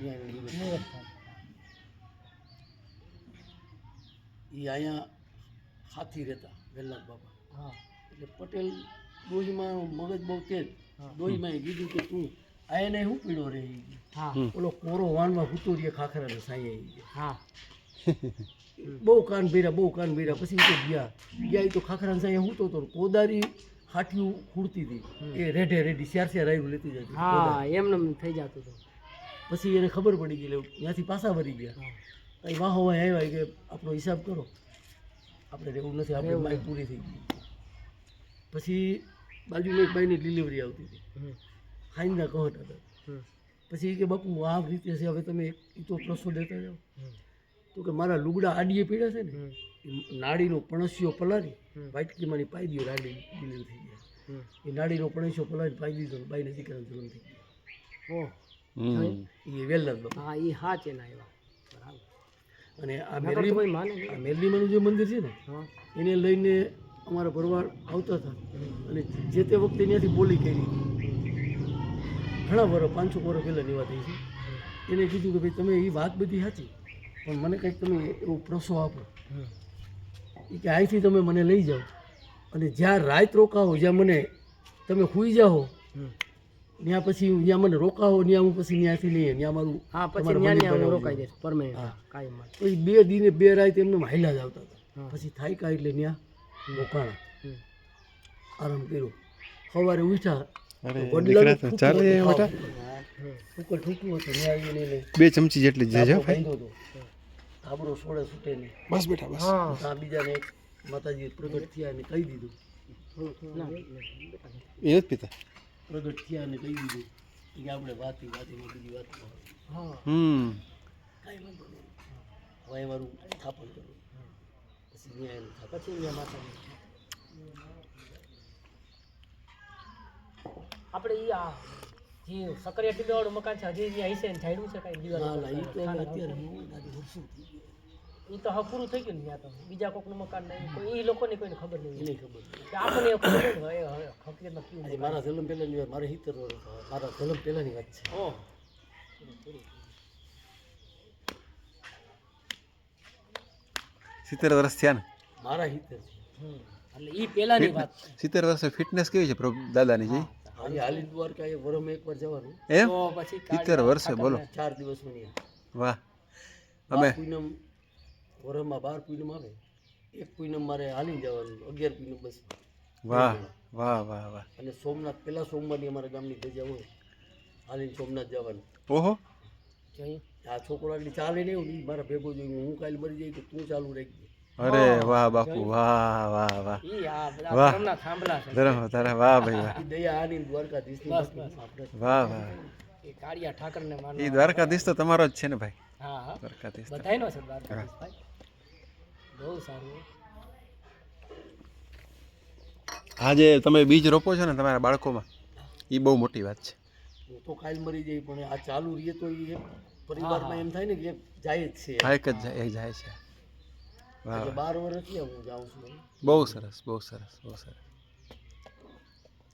એ અહીંયા હાથી રહેતા વેલ્લાદ બાબા હા. એટલે પટેલ ડોહીમાં મગજ બહુ તેજ. ડોહીમાં એ કીધું કે તું આ શું પીડો રે? હા. ઓલો કોરો વાનમાં હૂતો રે ખાખરા ને સાંઈ. હા. બહુ કાન ભીરા બહુ કાન ભીરા પછી તો ગયા. ગયા તો ખાખરા સાંઈ હૂતો તો કોદારી હાઠિયું ખૂડતી હતી. એ રેઢે રેઢી ચાર ચાર આવ્યું લેતી જતી હા એમને એમ થઈ જતું હતું. પછી એને ખબર પડી ગઈ એટલે ત્યાંથી પાછા વળી ગયા. અહીં વાહો વાહ આવ્યા કે આપણો હિસાબ કરો. આપણે રહેવું નથી આપણે માઇક પૂરી થઈ ગઈ. પછી બાજુમાં એક બાઈની ડિલિવરી આવતી હતી. હાઈના કહટ હતા. પછી કે બાપુ આ રીતે છે હવે તમે એ તો પ્રશ્નો લેતા જાઓ. તો કે મારા લુગડા આડીએ પીડ્યા છે ને નાડીનો પણસિયો પલારી. વાટકીમાંની પાઈ દીધો નાડી ડિલિવરી થઈ ગયા. એ નાડીનો પણસિયો પલારી પાઈ દીધો બાઈને દીકરાનો જન્મ થઈ ગયો. ઓહ. એ વેલનાથ હા એ હા છે ના બરાબર. અને આ મેરલી માને આ મેરલીમાંનું જે મંદિર છે ને એને લઈને અમારા ભરવાડ આવતા હતા. અને જે તે વખતે ત્યાંથી બોલી કરી ઘણા વર્ષ પાંચસો વર્ષ પહેલાંની વાત થઈ છે. એને કીધું કે ભાઈ તમે એ વાત બધી સાચી પણ મને કંઈક તમે એવો પ્રસો આપો. હમ. એ કે અહીંથી તમે મને લઈ જાઓ. અને જ્યાં રાત રોકાવો જ્યાં મને તમે સુઈ જાઓ હમ. ત્યાં પછી ત્યાં મને રોકાવો ત્યાં હું પછી ત્યાંથી નહીં ત્યાં મારું હા પછી તમારું ન્યા ન્યા હું રોકાઈ જઈશ પરમેનન્ટ હા. કાયમ માટે. પછી બે દિને બે રાત એમને હાઈલા જ આવતા હતા. પછી થાય કાંઈ એટલે ત્યાં રોકાણા. આરામ કર્યો. સવારે ઉઠ્યા. ત્યાં બે ચમચી જેટલી જ ધાબળો સોળે છૂટે નહીં બસ બેટા બસ. હા. બીજાને માતાજી પ્રગટ થયા અને કહી દીધું. એ જ પીતા? પ્રગટ થયા અને કહી દીધું કે આપણે વાતી વાતીમાં બીજી વાત. હા. હમ. કાંઈ વાંધો નહીં. હવે મારું સ્થાપન કરું. પછી ત્યાં એનું સ્થાપન પછી ન્યાય માતા આપણે એ આ જે સકરિયા ટીલાવાળું મકાન છે હજી અહીંયા હશે ને જાડ્યું છે કાંઈ? ના ના એ તો અત્યારે હું દાદી વર્ષો થઈ ગયા એ તો હવે પૂરું થઈ ગયું ને ત્યાં તો. બીજા કોકનું મકાન નહીં કોઈ એ લોકોને કોઈને ખબર નહીં. એને ખબર. કે આપણને એ ખબર નહીં હવે હવે હકીકતમાં કેવું આજે મારા જન્મ પહેલાંની વાત મારે સિત્તેર વર્ષ થયા. મારા જન્મ પહેલાંની વાત છે. ઓહ. સિત્તેર વર્ષ થયા ને? મારા સિત્તેર છે. હમ. એટલે એ પહેલાંની વાત છે. સિત્તેર વર્ષે ફિટનેસ કેવી છે પ્રભુ દાદાની જી? આજે હાલી દ્વારકા એ વરમાં એકવાર જવાનું. એમ? તો પછી સિત્તેર વર્ષે બોલો. ચાર દિવસમાં નહીં વાહ. અમે અમે પૂનમ વરમાં બાર પૂનમ આવે. એક પૂનમ મારે હાલીને જવાનું અગિયાર પૂનમ બસ. વાહ વાહ વાહ વાહ. અને સોમનાથ પહેલા સોમવારની અમારા ગામની ધજા હોય હાલીને સોમનાથ જવાનું. ઓહો. આ છોકરો આગળ ચાલે નહીં એવું મારા ભેગો જોઈ હું કાલે મરી જાય તો તું ચાલુ રાખજે. અરે વાહ. બાપુ વાહ વાહ વાહ. ઈ વાહ. ધરમ તારા વાહ ભાઈ વાહ. દયા આની. આપણે વાહ વાહ. એ કાળિયા ઠાકરને ને એ દ્વારકાધીશ તો તમારો જ છે ને ભાઈ? હા હા. દ્વારકાધીશ. બધાયનો છે દ્વારકાધીશ ભાઈ. બહુ સારું. આ જે તમે બીજ રોપો છો ને તમારા બાળકોમાં એ બહુ મોટી વાત છે. તો કાલ મરી જાય પણ આ ચાલુ રહીએ તો એ પરિવારમાં એમ થાય ને કે જાય જ છે. હા એક જ જાય એ જાય છે. આજે બાર વર્ષ થયા હું જાઉં છું. બહુ સરસ બહુ સરસ બહુ સરસ.